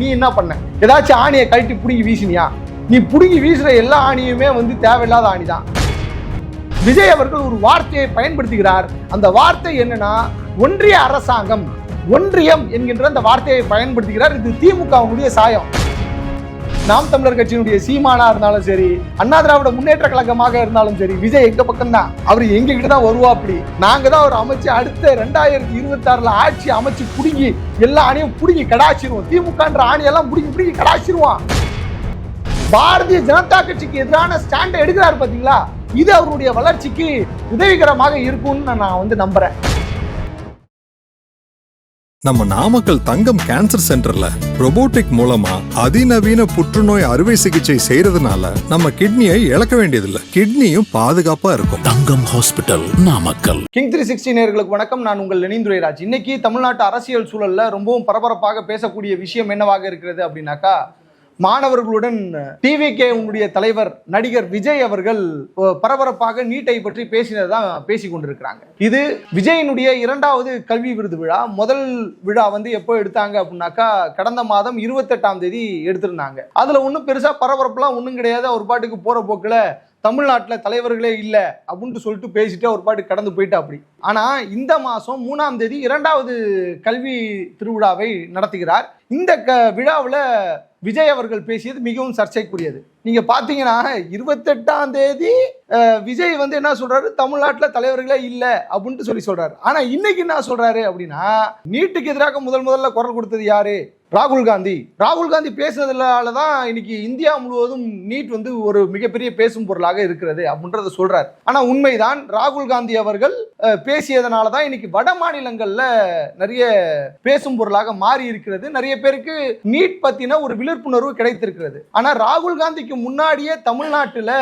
நீ என்ன பண்ண? ஏதாச்சும் ஆணியை கழட்டி பிடுங்கி வீசினியா? நீ பிடுங்கி வீசுற எல்லா ஆணியுமே வந்து தேவையில்லாத ஆணி தான் விஜய் அவர்கள் ஒரு வார்த்தையை பயன்படுத்துகிறார். அந்த வார்த்தை என்னன்னா ஒன்றிய அரசாங்கம் ஒன்றியம் என்கின்ற அந்த வார்த்தையை பயன்படுத்துகிறார். இது திமுகவுடைய சாயம். நாம் தமிழர் கட்சியினுடைய சீமானா இருந்தாலும் சரி அண்ணா திராவிட முன்னேற்ற கழகமாக இருந்தாலும் சரி விஜய் எங்க பக்கம் தான் அவர் எங்க கிட்ட தான் வருவா அப்படி நாங்க தான் அவர் அமைச்சு அடுத்த ரெண்டாயிரத்தி இருபத்தி ஆறுல ஆட்சி அமைச்சு புடுங்கி எல்லா ஆணையும் புடுங்கி கடாச்சிருவோம். திமுகன்ற ஆணையெல்லாம் புடுங்கி புடுங்கி கடாச்சிருவான் பாரதிய ஜனதா கட்சிக்கு எதிரான ஸ்டாண்ட் எடுக்கிறாரு பாத்தீங்களா? இது அவருடைய வளர்ச்சிக்கு உதவிகரமாக இருக்கும்னு நான் வந்து நம்புறேன். நம்ம நாமக்கல் தங்கம் கேன்சர் சென்டர்ல robotic மூலமா அதிநவீன புற்றுநோய் அறுவை சிகிச்சை செய்யறதுனால நம்ம கிட்னியை இழக்க வேண்டியதில்லை. கிட்னியும் பாதுகாப்பா இருக்கும். Thangam hospital Namakkal. King three sixty நேர்களுக்கு வணக்கம். நான் உங்கள் லெனிந்துரைராஜ் இன்னைக்கு தமிழ்நாட்டு அரசியல் சூழல்ல ரொம்பவும் பரபரப்பாக பேசக்கூடிய விஷயம் என்னவாக இருக்கிறது அப்படின்னாக்கா மாணவர்களுடன் டிவிகே உங்களுடைய தலைவர் நடிகர் விஜய் அவர்கள் பரபரப்பாக நீட்டை பற்றி பேசினதான் பேசி கொண்டிருக்கிறாங்க. இது விஜயனுடைய இரண்டாவது கல்வி விருது விழா. முதல் விழா வந்து எப்போ எடுத்தாங்க அப்படின்னாக்கா கடந்த மாதம் இருபத்தெட்டாம் தேதி எடுத்திருந்தாங்க. அதுல ஒன்றும் பெருசா பரபரப்புலாம் ஒன்றும் கிடையாது. அவர் பாட்டுக்கு போற போக்கில் தமிழ்நாட்டில் தலைவர்களே இல்லை அப்படின்ட்டு சொல்லிட்டு பேசிட்டு ஒரு பாட்டு கடந்து போயிட்டா அப்படி. ஆனால் இந்த மாதம் மூணாம் தேதி இரண்டாவது கல்வி திருவிழாவை நடத்துகிறார். இந்த க விழாவில் விஜய் அவர்கள் பேசியது மிகவும் சர்ச்சைக்குரியது. நீங்க பாத்தீங்கன்னா இருபத்தெட்டாம் தேதி விஜய் வந்து என்ன சொல்றாரு? தமிழ்நாட்டில் தலைவர்களே இல்லை அப்படின்ட்டு சொல்லி சொல்றாரு. ஆனா இன்னைக்கு என்ன சொல்றாரு அப்படின்னா நீட்டுக்கு எதிராக முதல் முதல்ல குரல் கொடுத்தது யாரு? ராகுல் காந்தி. ராகுல் காந்தி பேசுனதுனால தான் இன்னைக்கு இந்தியா முழுவதும் நீட் வந்து ஒரு மிகப்பெரிய பேசும் பொருளாக இருக்கிறது அப்படின்றத சொல்றாரு. ஆனா உண்மைதான் ராகுல் காந்தி அவர்கள் பேசியதனால தான் இன்னைக்கு வட மாநிலங்கள்ல நிறைய பேசும் பொருளாக மாறி இருக்கிறது. நிறைய பேருக்கு நீட் பத்தின ஒரு விழிப்புணர்வு கிடைத்திருக்கிறது. ஆனா ராகுல் காந்திக்கு முன்னாடியே தமிழ்நாட்டுல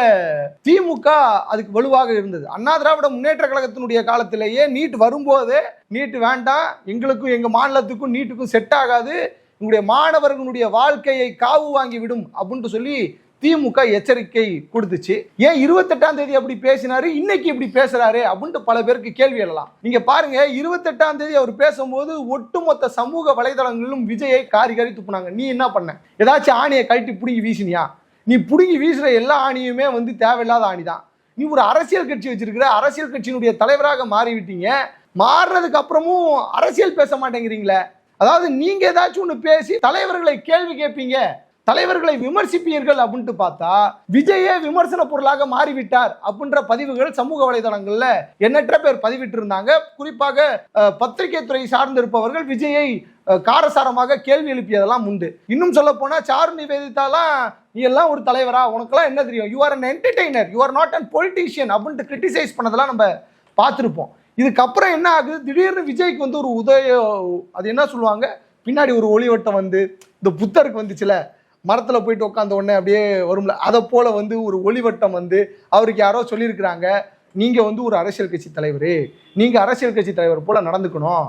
திமுக அதுக்கு வலுவாக இருந்தது. அண்ணா திராவிட முன்னேற்ற கழகத்தினுடைய காலத்திலேயே நீட் வரும்போதே நீட் வேண்டாம் எங்களுக்கும் எங்க மாநிலத்துக்கும் நீட்டுக்கும் செட் ஆகாது. உங்களுடைய மாணவர்களுடைய வாழ்க்கையை காவு வாங்கி விடும் அப்படின்ட்டு சொல்லி திமுக எச்சரிக்கை கொடுத்துச்சு. ஏன் இருபத்தெட்டாம் தேதி அப்படி பேசினாரு? இன்னைக்கு இப்படி பேசுறாரு அப்படின்ட்டு பல பேருக்கு கேள்வி எழலாம். நீங்க பாருங்க இருபத்தெட்டாம் தேதி அவர் பேசும்போது ஒட்டுமொத்த சமூக வலைதளங்களிலும் விஜயை காரி காரி துப்புனாங்க. நீ என்ன பண்ண? ஏதாச்சும் ஆணியை கழட்டி பிடுங்கி வீசினியா? நீ பிடுங்கி வீசுற எல்லா ஆணியுமே வந்து தேவையில்லாத ஆணி தான் நீ ஒரு அரசியல் கட்சி வச்சிருக்கிற அரசியல் கட்சியினுடைய தலைவராக மாறிவிட்டீங்க. மாறினதுக்கு அப்புறமும் அரசியல் பேச மாட்டேங்கிறீங்களே. அதாவது நீங்க ஏதாச்சும் ஒன்று பேசி தலைவர்களை கேள்வி கேட்பீங்க தலைவர்களை விமர்சிப்பீர்கள் அப்படின்ட்டு பார்த்தா விஜயே விமர்சன பொருளாக மாறிவிட்டார் அப்படின்ற பதிவுகள் சமூக வலைதளங்கள்ல எண்ணற்ற பேர் பதிவிட்டு இருந்தாங்க குறிப்பாக பத்திரிகை துறை சார்ந்திருப்பவர்கள் விஜயை காரசாரமாக கேள்வி எழுப்பியதெல்லாம் உண்டு. இன்னும் சொல்ல போனா சாரு நிவேதித்தாலாம் நீ எல்லாம் ஒரு தலைவரா? உனக்கெல்லாம் என்ன தெரியும்? You are an entertainer you are not an politician அப்படின்ட்டு கிரிட்டிசைஸ் பண்ணதெல்லாம் நம்ம பார்த்துருப்போம். இதுக்கப்புறம் என்ன ஆகுது? திடீர்னு விஜய்க்கு வந்து ஒரு உதய அது என்ன சொல்லுவாங்க? பின்னாடி ஒரு ஒளிவட்டம் வந்து இந்த புத்தருக்கு வந்துச்சுல மரத்தில் போயிட்டு உட்காந்த உடனே அப்படியே வரும்ல அதை போல் வந்து ஒரு ஒளிவட்டம் வந்து அவருக்கு யாரோ சொல்லியிருக்கிறாங்க நீங்கள் வந்து ஒரு அரசியல் கட்சி தலைவர் நீங்கள் அரசியல் கட்சி தலைவர் போல் நடந்துக்கணும்.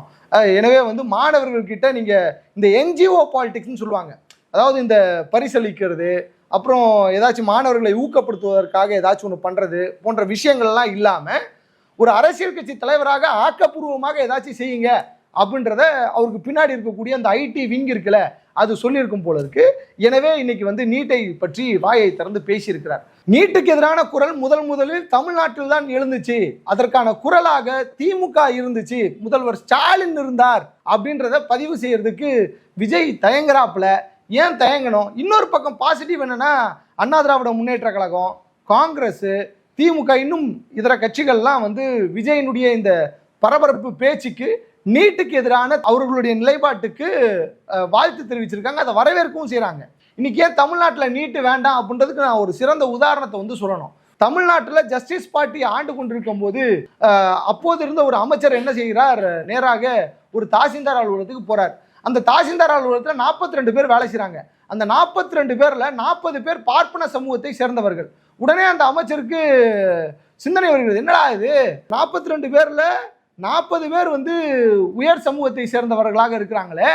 எனவே வந்து மாணவர்கள்கிட்ட நீங்கள் இந்த என்ஜிஓ பாலிடிக்ஸ்னு சொல்லுவாங்க. அதாவது இந்த பரிசளிக்கிறது அப்புறம் ஏதாச்சும் மாணவர்களை ஊக்கப்படுத்துவதற்காக ஏதாச்சும் ஒன்று பண்ணுறது போன்ற விஷயங்கள்லாம் இல்லாமல் ஒரு அரசியல் கட்சி தலைவராக ஆக்கப்பூர்வமாக ஏதாச்சும் செய்யுங்க அப்படின்றத அவருக்கு பின்னாடி இருக்கக்கூடிய அந்த ஐடி விங் இருக்குல்ல அது சொல்லியிருக்கும் போல இருக்கு. எனவே இன்னைக்கு வந்து நீட்டை பற்றி வாயை திறந்து பேசியிருக்கிறார். நீட்டுக்கு எதிரான குரல் முதல் முதலில் தமிழ்நாட்டில் தான் எழுந்துச்சு. அதற்கான குரலாக திமுக இருந்துச்சு. முதல்வர் ஸ்டாலின் இருந்தார் அப்படின்றத பதிவு செய்யறதுக்கு விஜய் தயங்குறாப்புல. ஏன் தயங்கணும்? இன்னொரு பக்கம் பாசிட்டிவ் என்னன்னா அண்ணா திராவிட முன்னேற்ற கழகம் காங்கிரஸ் திமுக இன்னும் இதர கட்சிகள்லாம் வந்து விஜயனுடைய இந்த பரபரப்பு பேச்சுக்கு நீட்டுக்கு எதிரான அவர்களுடைய நிலைப்பாட்டுக்கு வாழ்த்து தெரிவிச்சிருக்காங்க. அதை வரவேற்கவும் செய்கிறாங்க இன்னைக்கு ஏன் தமிழ்நாட்டில் நீட்டு வேண்டாம் அப்படின்றதுக்கு நான் ஒரு சிறந்த உதாரணத்தை வந்து சொல்லணும். தமிழ்நாட்டில் ஜஸ்டிஸ் பார்ட்டி ஆண்டு கொண்டிருக்கும் போது அப்போது இருந்த ஒரு அமைச்சர் என்ன செய்கிறார் நேராக ஒரு தாசில்தார் அலுவலகத்துக்கு போகிறார் அந்த தாசில்தார் அலுவலகத்தில் நாற்பத்தி ரெண்டு பேர் வேலை செய்கிறாங்க அந்த நாற்பத்தி ரெண்டு பேரில் நாற்பது பேர் பார்ப்பன சமூகத்தை சேர்ந்தவர்கள். உடனே அந்த அமைச்சருக்கு சிந்தனை வருகிறது. என்னடா இது? நாற்பத்தி ரெண்டு பேரில் நாற்பது பேர் வந்து உயர் சமூகத்தை சேர்ந்தவர்களாக இருக்கிறாங்களே.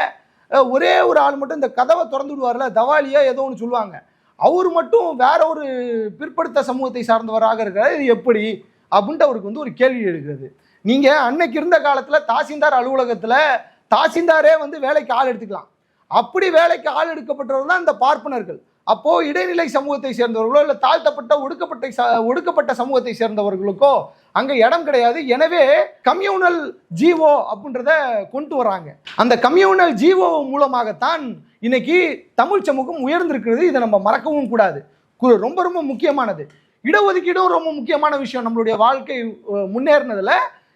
ஒரே ஒரு ஆள் மட்டும் இந்த கதவை திறந்து விடுவார்ல தவாலியா ஏதோ ஒன்று சொல்லுவாங்க. அவர் மட்டும் வேற ஒரு பிற்படுத்த சமூகத்தை சார்ந்தவராக இருக்கிறார். இது எப்படி? அப்படின்ட்டு அவருக்கு வந்து ஒரு கேள்வி எழுகிறது. நீங்கள் அன்னைக்கு இருந்த காலத்தில் தாசில்தார் அலுவலகத்தில் தாசில்தாரே வந்து வேலைக்கு ஆள் எடுத்துக்கலாம். அப்படி வேலைக்கு ஆள் எடுக்கப்பட்டவர் தான் இந்த பார்ப்பனர்கள். அப்போது இடைநிலை சமூகத்தை சேர்ந்தவர்களோ இல்லை தாழ்த்தப்பட்ட ஒடுக்கப்பட்ட ச- ஒடுக்கப்பட்ட சமூகத்தை சேர்ந்தவர்களுக்கோ அங்கே இடம் கிடையாது. எனவே கம்யூனல் ஜீவோ அப்படின்றத கொண்டு வராங்க அந்த கம்யூனல் ஜீவோ மூலமாகத்தான் இன்னைக்கு தமிழ் சமூகம் உயர்ந்திருக்கிறது. இதை நம்ம மறக்கவும் கூடாது. கு- ரொம்ப ரொம்ப முக்கியமானது. இடஒதுக்கீடும் ரொம்ப முக்கியமான விஷயம். நம்மளுடைய வாழ்க்கை முன்னேறினதில்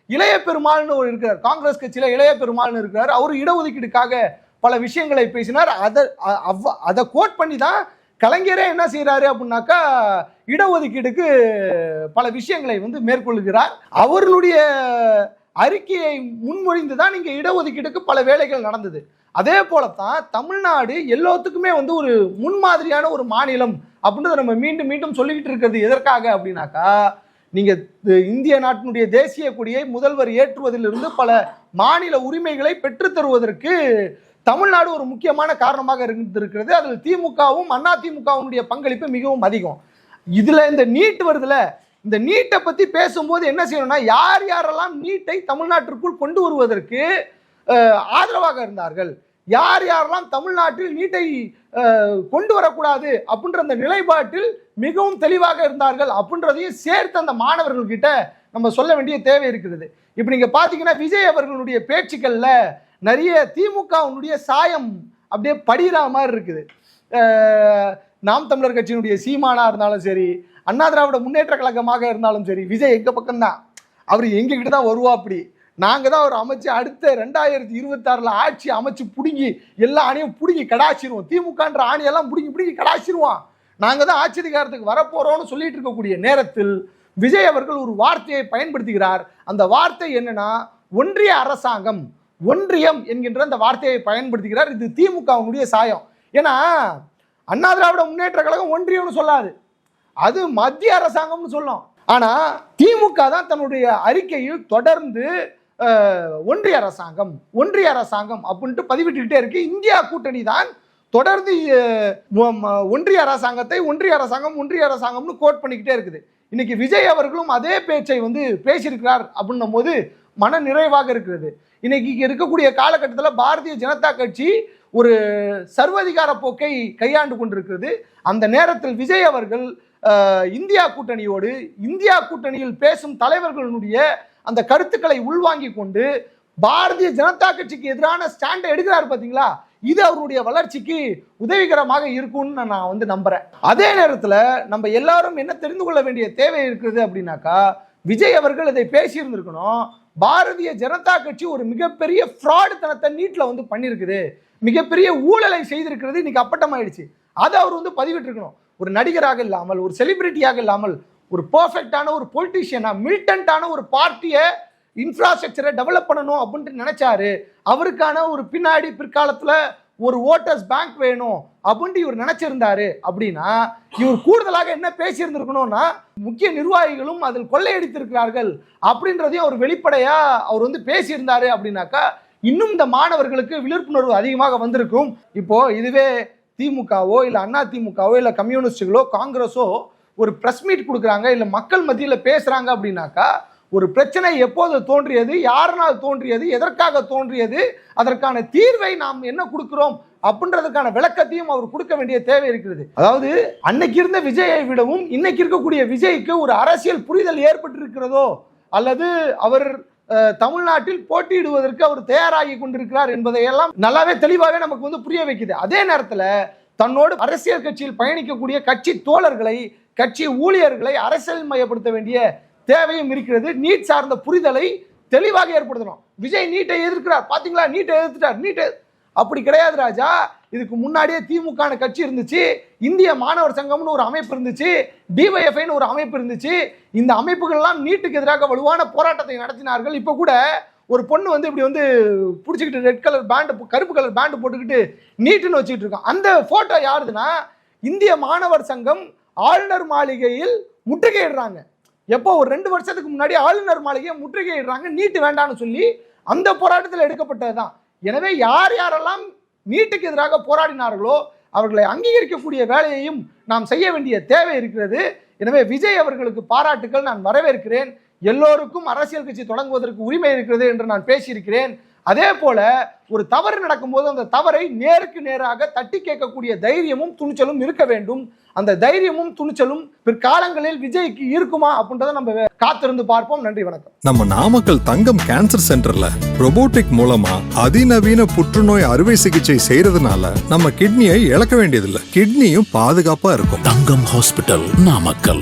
இளைய பெருமாள்னு ஒரு இருக்கிறார். காங்கிரஸ் கட்சியில் இளைய பெருமாள்னு இருக்கிறார். அவர் இடஒதுக்கீடுக்காக பல விஷயங்களை பேசினார். அதை அவ்வ- அதை கோட் பண்ணி தான் கலைஞரே என்ன செய்கிறாரு அப்படின்னாக்கா இடஒதுக்கீடுக்கு பல விஷயங்களை வந்து மேற்கொள்கிறார். அவர்களுடைய அறிக்கையை முன்மொழிந்து தான் இங்கே இடஒதுக்கீடுக்கு பல வேலைகள் நடந்தது. அதே போலத்தான் தமிழ்நாடு எல்லாத்துக்குமே வந்து ஒரு முன்மாதிரியான ஒரு மாநிலம் அப்படின்றத நம்ம மீண்டும் மீண்டும் சொல்லிக்கிட்டு இருக்கிறது எதற்காக அப்படின்னாக்கா நீங்கள் இந்திய நாட்டினுடைய தேசிய கொடியை முதல்வர் ஏற்றுவதிலிருந்து பல மாநில உரிமைகளை பெற்றுத்தருவதற்கு தமிழ்நாடு ஒரு முக்கியமான காரணமாக இருந்திருக்கிறது. அதில் திமுகவும் அண்ணா திமுகவுடைய பங்களிப்பு மிகவும் அதிகம். இதில் இந்த நீட் வருதுல இந்த நீட்டை பற்றி பேசும்போது என்ன செய்யணும்னா யார் யாரெல்லாம் நீட்டை தமிழ்நாட்டிற்குள் கொண்டு வருவதற்கு ஆதரவாக இருந்தார்கள்? யார் யாரெல்லாம் தமிழ்நாட்டில் நீட்டை கொண்டு வரக்கூடாது அப்படின்ற அந்த நிலைப்பாட்டில் மிகவும் தெளிவாக இருந்தார்கள் அப்படின்றதையும் சேர்த்து அந்த மாணவர்கள்கிட்ட நம்ம சொல்ல வேண்டிய தேவை இருக்கிறது. இப்போ நீங்கள் பார்த்தீங்கன்னா விஜய் அவர்களுடைய பேச்சுக்களில் நிறைய திமுகவுடைய சாயம் அப்படியே படிகிற மாதிரி இருக்குது. நாம் தமிழர் கட்சியினுடைய சீமானா இருந்தாலும் சரி அண்ணா திராவிட முன்னேற்ற கழகமாக இருந்தாலும் சரி விஜய் எங்கள் பக்கம்தான். அவர் எங்ககிட்ட தான் வருவா அப்படி. நாங்கள் தான் அவர் அமைச்சு அடுத்த ரெண்டாயிரத்தி இருபத்தாறில் ஆட்சி அமைச்சு பிடுங்கி எல்லா ஆணையும் பிடுங்கி கடாச்சிருவோம். திமுகன்ற ஆணையெல்லாம் பிடுங்கி பிடுங்கி கடாச்சிருவோம் நாங்கள் தான் ஆட்சி அதிகாரத்துக்கு வரப்போறோம்னு சொல்லிட்டு இருக்கக்கூடிய நேரத்தில் விஜய் அவர்கள் ஒரு வார்த்தையை பயன்படுத்துகிறார். அந்த வார்த்தை என்னன்னா ஒன்றிய அரசாங்கம் ஒன்றியம் என்கின்ற அந்த வார்த்தையை பயன்படுத்துகிறார். இது திமுகவுடைய சாயம். ஏன்னா அண்ணா திராவிட முன்னேற்ற கழகம் ஒன்றியம்னு சொல்லாது. அது மத்திய அரசாங்கம்னு சொல்லும். ஆனா திமுக தான் தன்னுடைய அறிக்கையில் தொடர்ந்து ஒன்றிய அரசாங்கம் ஒன்றிய அரசாங்கம் அப்படின்ட்டு பதிவிட்டுக்கிட்டே இருக்கு. இந்தியா கூட்டணி தான் தொடர்ந்து ஒன்றிய அரசாங்கத்தை ஒன்றிய அரசாங்கம் ஒன்றிய அரசாங்கம்னு கோட் பண்ணிக்கிட்டே இருக்குது. இன்னைக்கு விஜய் அவர்களும் அதே பேச்சை வந்து பேசியிருக்கிறார் அப்படின்னும் போது மன நிறைவாக இருக்கிறது. இன்னைக்கு இருக்கக்கூடிய காலகட்டத்தில் பாரதிய ஜனதா கட்சி ஒரு சர்வதிகார போக்கை கையாண்டு கொண்டிருக்கிறது. அந்த நேரத்தில் விஜய் அவர்கள் இந்தியா கூட்டணியோடு இந்தியா கூட்டணியில் பேசும் தலைவர்களுடைய அந்த கருத்துக்களை உள்வாங்கி கொண்டு பாரதிய ஜனதா கட்சிக்கு எதிரான ஸ்டாண்டை எடுக்கிறார் பார்த்தீங்களா இது அவருடைய வளர்ச்சிக்கு உதவிகரமாக இருக்கும்னு நான் வந்து நம்புறேன். அதே நேரத்தில் நம்ம எல்லாரும் என்ன தெரிந்து கொள்ள வேண்டிய தேவை இருக்குது அப்படின்னாக்கா விஜய் அவர்கள் இதை பேசியிருந்திருக்கணும். பாரதிய ஜனதா கட்சி ஒரு மிகப்பெரிய ஃப்ராடு தனத்தை நீட்டில் வந்து பண்ணியிருக்குது. மிகப்பெரிய ஊழலை செய்திருக்கிறது இன்னைக்கு அப்பட்டமாயிடுச்சு. அதை அவர் வந்து பதிவிட்டிருக்கணும். ஒரு நடிகராக இல்லாமல் ஒரு செலிபிரிட்டியாக இல்லாமல் ஒரு பர்ஃபெக்டான ஒரு பொலிட்டீஷியனாக மில்டன்ட்டான ஒரு பார்ட்டியை இன்ஃப்ராஸ்ட்ரக்சரை டெவலப் பண்ணணும் அப்படின்ட்டு நினச்சாரு. அவருக்கான ஒரு பின்னாடி பிற்காலத்தில் ஒரு ஓட்டர்ஸ் பேங்க் வேணும் அப்படின்ட்டு இவர் நினைச்சிருந்தாரு அப்படின்னா இவர் கூடுதலாக என்ன பேசியிருந்திருக்கணும்னா முக்கிய நிர்வாகிகளும் அதில் கொள்ளையடித்திருக்கிறார்கள் அப்படின்றதையும் அவர் வெளிப்படையா அவர் வந்து பேசியிருந்தாரு அப்படின்னாக்கா இன்னும் இந்த மாணவர்களுக்கு விழிப்புணர்வு அதிகமாக வந்திருக்கும். இப்போ இதுவே திமுகவோ இல்லை அண்ணா திமுகவோ இல்லை கம்யூனிஸ்டுகளோ காங்கிரஸோ ஒரு ப்ரெஸ் மீட் கொடுக்குறாங்க இல்லை மக்கள் மத்தியில் பேசுகிறாங்க அப்படின்னாக்கா ஒரு பிரச்சனை எப்போது தோன்றியது யாருனால் தோன்றியது எதற்காக தோன்றியது அதற்கான தீர்வை நாம் என்ன கொடுக்கிறோம் அப்படின்றதுக்கான விளக்கத்தையும் அவர் கொடுக்க வேண்டிய தேவை இருக்கிறது. அதாவது அன்னைக்கு இருந்த விஜயை விடவும் இன்னைக்கு இருக்கக்கூடிய விஜய்க்கு ஒரு அரசியல் புரிதல் ஏற்பட்டிருக்கிறதோ அல்லது அவர் தமிழ்நாட்டில் போட்டியிடுவதற்கு அவர் தயாராகி கொண்டிருக்கிறார் என்பதையெல்லாம் நல்லாவே தெளிவாகவே நமக்கு வந்து புரிய வைக்குது. அதே நேரத்தில் தன்னோடு அரசியல் கட்சியில் பயணிக்கக்கூடிய கட்சி தோழர்களை கட்சி ஊழியர்களை அரசியல் மயப்படுத்த வேண்டிய தேவையும் இருக்கிறது. நீட் சார்ந்த புரிதலை தெளிவாக ஏற்படுத்தணும். விஜய் நீட்டை எதிர்க்கிறார். பார்த்தீங்களா நீட்டை எதிர்த்துட்டார். நீட்டை அப்படி கிடையாது ராஜா. இதுக்கு முன்னாடியே திமுக கட்சி இருந்துச்சு. இந்திய மாணவர் சங்கம்னு ஒரு அமைப்பு இருந்துச்சு. டிஒய்எஃப்ஐன்னு ஒரு அமைப்பு இருந்துச்சு. இந்த அமைப்புகள்லாம் நீட்டுக்கு எதிராக வலுவான போராட்டத்தை நடத்தினார்கள். இப்போ கூட ஒரு பொண்ணு வந்து இப்படி வந்து பிடிச்சிக்கிட்டு ரெட் கலர் பேண்டு கருப்பு கலர் பேண்டு போட்டுக்கிட்டு நீட்டுன்னு வச்சுக்கிட்டு இருக்கான் அந்த ஃபோட்டோ யாருதுன்னா இந்திய மாணவர் சங்கம் ஆளுநர் மாளிகையில் முற்றுகையிடுறாங்க. எப்போ ஒரு ரெண்டு வருஷத்துக்கு முன்னாடி ஆளுநர் மாளிகையை முற்றுகையிடுறாங்க நீட்டு வேண்டாம்னு சொல்லி அந்த போராட்டத்தில் எடுக்கப்பட்டது தான். எனவே யார் யாரெல்லாம் நீட்டுக்கு எதிராக போராடினார்களோ அவர்களை அங்கீகரிக்கக்கூடிய வேலையையும் நாம் செய்ய வேண்டிய தேவை இருக்கிறது. எனவே விஜய் அவர்களுக்கு பாராட்டுக்கள் நான் வரவேற்கிறேன். எல்லோருக்கும் அரசியல் கட்சி தொடங்குவதற்கு உரிமை இருக்கிறது என்று நான் பேசியிருக்கிறேன். அதே போல ஒரு தவறு நடக்கும்போது அந்த தவறை நேருக்கு நேராக தட்டி கேட்கக்கூடிய தைரியமும் துணிச்சலும் இருக்க வேண்டும். அந்த தைரியமும் துணிச்சலும் பிற்காலங்களில் விஜய்க்கு இருக்குமா அப்படின்றத நம்ம காத்திருந்து பார்ப்போம். நன்றி வணக்கம். நம்ம நாமக்கல் தங்கம் கேன்சர் சென்டர்ல robotic மூலமா அதிநவீன புற்றுநோய் அறுவை சிகிச்சை செய்யறதுனால நம்ம கிட்னியை இழக்க வேண்டியதில்லை. கிட்னியும் பாதுகாப்பா இருக்கும். தங்கம் ஹாஸ்பிட்டல் நாமக்கல்.